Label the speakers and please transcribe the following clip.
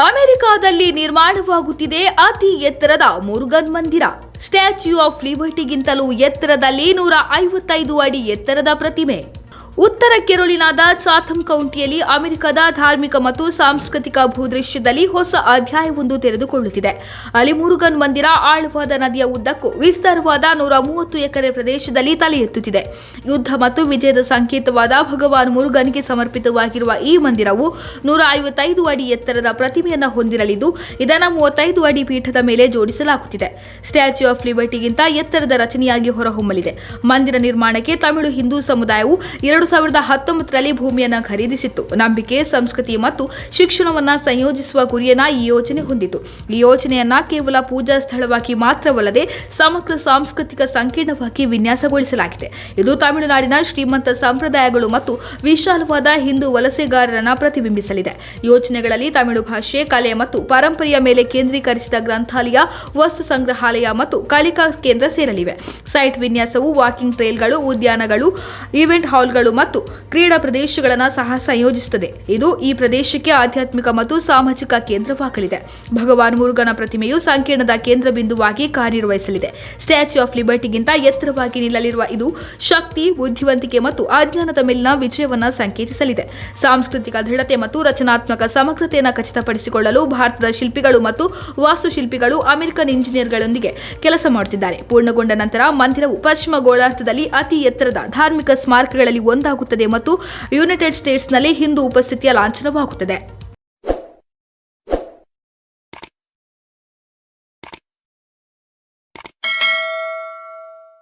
Speaker 1: ಅಮೆರಿಕಾದಲ್ಲಿ ನಿರ್ಮಾಣವಾಗುತ್ತಿದೆ ಅತಿ ಎತ್ತರದ ಮುರುಗನ್ ಮಂದಿರ. ಸ್ಟ್ಯಾಚ್ಯೂ ಆಫ್ ಲಿಬರ್ಟಿಗಿಂತಲೂ ಎತ್ತರದಲ್ಲಿ ನೂರ ಐವತ್ತೈದು ಅಡಿ ಎತ್ತರದ ಪ್ರತಿಮೆ. ಉತ್ತರ ಕೆರೊಲಿನಾದ ಚಾಥಮ್ ಕೌಂಟಿಯಲ್ಲಿ ಅಮೆರಿಕದ ಧಾರ್ಮಿಕ ಮತ್ತು ಸಾಂಸ್ಕೃತಿಕ ಭೂದೃಶ್ಯದಲ್ಲಿ ಹೊಸ ಅಧ್ಯಾಯವೊಂದು ತೆರೆದುಕೊಳ್ಳುತ್ತಿದೆ. ಅಲ್ಲಿ ಮುರುಗನ್ ಮಂದಿರ ಆಳವಾದ ನದಿಯ ಉದ್ದಕ್ಕೂ ವಿಸ್ತಾರವಾದ ನೂರ ಮೂವತ್ತು ಎಕರೆ ಪ್ರದೇಶದಲ್ಲಿ ತಲೆ ಎತ್ತುತ್ತಿದೆ ಯುದ್ಧ ಮತ್ತು ವಿಜಯದ ಸಂಕೇತವಾದ ಭಗವಾನ್ ಮುರುಗನ್ಗೆ ಸಮರ್ಪಿತವಾಗಿರುವ ಈ ಮಂದಿರವು ನೂರ ಐವತ್ತೈದು ಅಡಿ ಎತ್ತರದ ಪ್ರತಿಮೆಯನ್ನು ಹೊಂದಿರಲಿದ್ದು, ಇದನ್ನು ಮೂವತ್ತೈದು ಅಡಿ ಪೀಠದ ಮೇಲೆ ಜೋಡಿಸಲಾಗುತ್ತಿದೆ. ಸ್ಟ್ಯಾಚ್ಯೂ ಆಫ್ ಲಿಬರ್ಟಿಗಿಂತ ಎತ್ತರದ ರಚನೆಯಾಗಿ ಹೊರಹೊಮ್ಮಲಿದೆ. ಮಂದಿರ ನಿರ್ಮಾಣಕ್ಕೆ ತಮಿಳು ಹಿಂದೂ ಸಮುದಾಯವು ಎರಡು ಸಾವಿರದ ಹತ್ತೊಂಬತ್ತರಲ್ಲಿ ಭೂಮಿಯನ್ನು ಖರೀದಿಸಿತ್ತು. ನಂಬಿಕೆ, ಸಂಸ್ಕೃತಿ ಮತ್ತು ಶಿಕ್ಷಣವನ್ನು ಸಂಯೋಜಿಸುವ ಗುರಿಯನ್ನ ಈ ಯೋಜನೆ ಹೊಂದಿತು. ಈ ಯೋಜನೆಯನ್ನ ಕೇವಲ ಪೂಜಾ ಸ್ಥಳವಾಗಿ ಮಾತ್ರವಲ್ಲದೆ ಸಮಗ್ರ ಸಾಂಸ್ಕೃತಿಕ ಸಂಕೀರ್ಣವಾಗಿ ವಿನ್ಯಾಸಗೊಳಿಸಲಾಗಿದೆ. ಇದು ತಮಿಳುನಾಡಿನ ಶ್ರೀಮಂತ ಸಂಪ್ರದಾಯಗಳು ಮತ್ತು ವಿಶಾಲವಾದ ಹಿಂದೂ ವಲಸೆಗಾರರನ್ನ ಪ್ರತಿಬಿಂಬಿಸಲಿದೆ. ಯೋಜನೆಗಳಲ್ಲಿ ತಮಿಳು ಭಾಷೆ, ಕಲೆ ಮತ್ತು ಪರಂಪರೆಯ ಮೇಲೆ ಕೇಂದ್ರೀಕರಿಸಿದ ಗ್ರಂಥಾಲಯ, ವಸ್ತು ಸಂಗ್ರಹಾಲಯ ಮತ್ತು ಕಲಿಕಾ ಕೇಂದ್ರ ಸೇರಲಿವೆ. ಸೈಟ್ ವಿನ್ಯಾಸವು ವಾಕಿಂಗ್ ಟ್ರೇಲ್ಗಳು, ಉದ್ಯಾನಗಳು, ಈವೆಂಟ್ ಹಾಲ್ಗಳು ಮತ್ತು ಕ್ರೀಡಾ ಪ್ರದೇಶಗಳನ್ನು ಸಹ ಸಂಯೋಜಿಸುತ್ತದೆ. ಇದು ಈ ಪ್ರದೇಶಕ್ಕೆ ಆಧ್ಯಾತ್ಮಿಕ ಮತ್ತು ಸಾಮಾಜಿಕ ಕೇಂದ್ರವಾಗಲಿದೆ. ಭಗವಾನ್ ಮುರುಗನ ಪ್ರತಿಮೆಯು ಸಂಕೀರ್ಣದ ಕೇಂದ್ರ ಬಿಂದುವಾಗಿ ಕಾರ್ಯನಿರ್ವಹಿಸಲಿದೆ. ಸ್ಟ್ಯಾಚ್ಯೂ ಆಫ್ ಲಿಬರ್ಟಿಗಿಂತ ಎತ್ತರವಾಗಿ ನಿಲ್ಲಲಿರುವ ಇದು ಶಕ್ತಿ, ಬುದ್ಧಿವಂತಿಕೆ ಮತ್ತು ಅಜ್ಞಾನದ ಮೇಲಿನ ವಿಜಯವನ್ನು ಸಂಕೇತಿಸಲಿದೆ. ಸಾಂಸ್ಕೃತಿಕ ದೃಢತೆ ಮತ್ತು ರಚನಾತ್ಮಕ ಸಮಗ್ರತೆಯನ್ನು ಖಚಿತಪಡಿಸಿಕೊಳ್ಳಲು ಭಾರತದ ಶಿಲ್ಪಿಗಳು ಮತ್ತು ವಾಸ್ತುಶಿಲ್ಪಿಗಳು ಅಮೆರಿಕನ್ ಇಂಜಿನಿಯರ್ಗಳೊಂದಿಗೆ ಕೆಲಸ ಮಾಡುತ್ತಿದ್ದಾರೆ. ಪೂರ್ಣಗೊಂಡ ನಂತರ ಮಂದಿರವು ಪಶ್ಚಿಮ ಗೋಳಾರ್ಧದಲ್ಲಿ ಅತಿ ಎತ್ತರದ ಧಾರ್ಮಿಕ ಸ್ಮಾರಕಗಳಲ್ಲಿ ಒಂದಾಗುತ್ತದೆ ಮತ್ತು ಯುನೈಟೆಡ್ ಸ್ಟೇಟ್ಸ್ನಲ್ಲಿ ಹಿಂದೂ ಉಪಸ್ಥಿತಿಯ ಲಾಂಛನವಾಗುತ್ತದೆ.